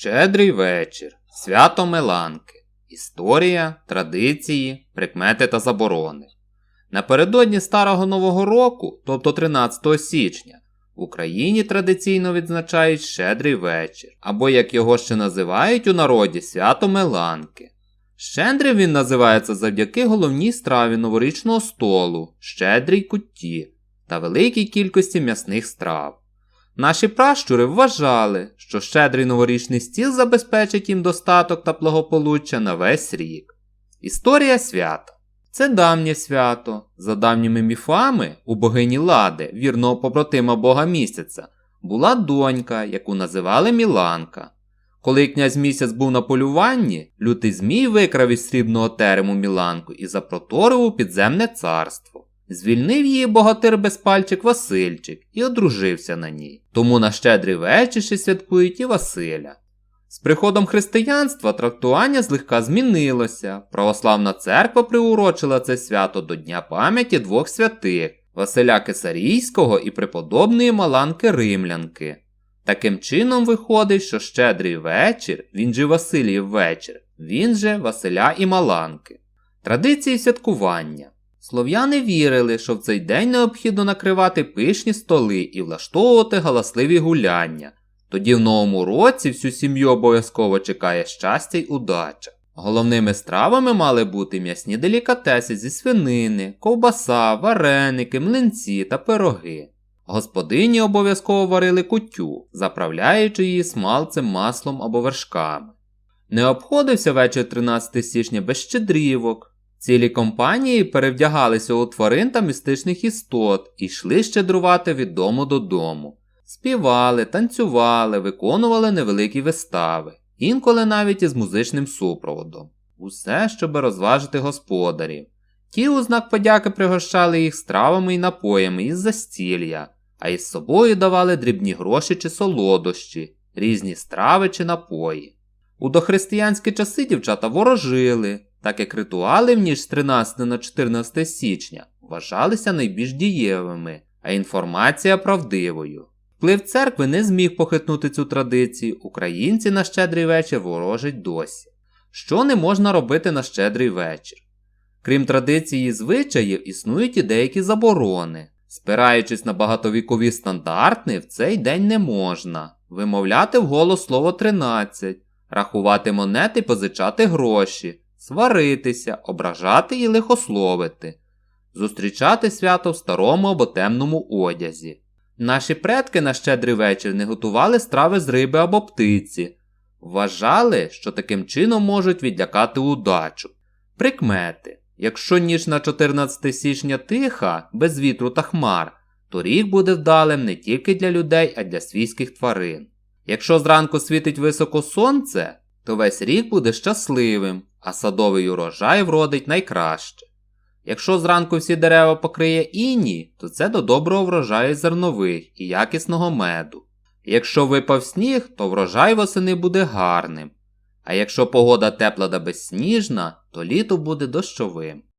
Щедрий вечір. Свято Меланки. Історія, традиції, прикмети та заборони. Напередодні Старого Нового року, тобто 13 січня, в Україні традиційно відзначають Щедрий вечір, або як його ще називають у народі свято Меланки. Щедрим він називається завдяки головній страві новорічного столу, щедрій кутті та великій кількості м'ясних страв. Наші пращури вважали, що щедрий новорічний стіл забезпечить їм достаток та благополуччя на весь рік. Історія свята це давнє свято. За давніми міфами, у богині Лади, вірного побратима Бога місяця, була донька, яку називали Міланка. Коли князь місяць був на полюванні, лютий змій викрав із срібного терему Міланку і запроторив у підземне царство. Звільнив її богатир безпальчик Васильчик і одружився на ній. Тому на щедрий вечір святкують і Василя. З приходом християнства трактування злегка змінилося. Православна церква приурочила це свято до Дня пам'яті двох святих Василя Кесарійського і преподобної Маланки Римлянки. Таким чином виходить, що щедрий вечір, він же Василіїв вечір, він же Василя і Маланки. Традиції святкування. Слов'яни вірили, що в цей день необхідно накривати пишні столи і влаштовувати галасливі гуляння. Тоді в новому році всю сім'ю обов'язково чекає щастя й удача. Головними стравами мали бути м'ясні делікатеси зі свинини, ковбаса, вареники, млинці та пироги. Господині обов'язково варили кутю, заправляючи її смалцем, маслом або вершками. Не обходився вечір 13 січня без щедрівок. Цілі компанії перевдягалися у тварин та містичних істот і йшли щедрувати від дому додому. Співали, танцювали, виконували невеликі вистави, інколи навіть із музичним супроводом. Усе, щоб розважити господарів. Ті у знак подяки пригощали їх стравами і напоями із застілля, а із собою давали дрібні гроші чи солодощі, різні страви чи напої. У дохристиянські часи дівчата ворожили, так як ритуали в ніж з 13 на 14 січня вважалися найбільш дієвими, а інформація правдивою. Вплив церкви не зміг похитнути цю традицію, українці на щедрий вечір ворожать досі. Що не можна робити на щедрий вечір? Крім традиції звичаїв, існують і деякі заборони. Спираючись на багатовікові стандарти, в цей день не можна вимовляти вголос слово 13, рахувати монети позичати гроші, сваритися, ображати і лихословити, зустрічати свято в старому або темному одязі. Наші предки на щедрий вечір не готували страви з риби або птиці, вважали, що таким чином можуть відлякати удачу. Прикмети. Якщо ніч на 14 січня тиха, без вітру та хмар, то рік буде вдалим не тільки для людей, а й для свійських тварин. Якщо зранку світить високо сонце, то весь рік буде щасливим, а садовий урожай вродить найкраще. Якщо зранку всі дерева покриє іні, то це до доброго врожаю зернових і якісного меду. Якщо випав сніг, то врожай восени буде гарним. А якщо погода тепла та безсніжна, то літо буде дощовим.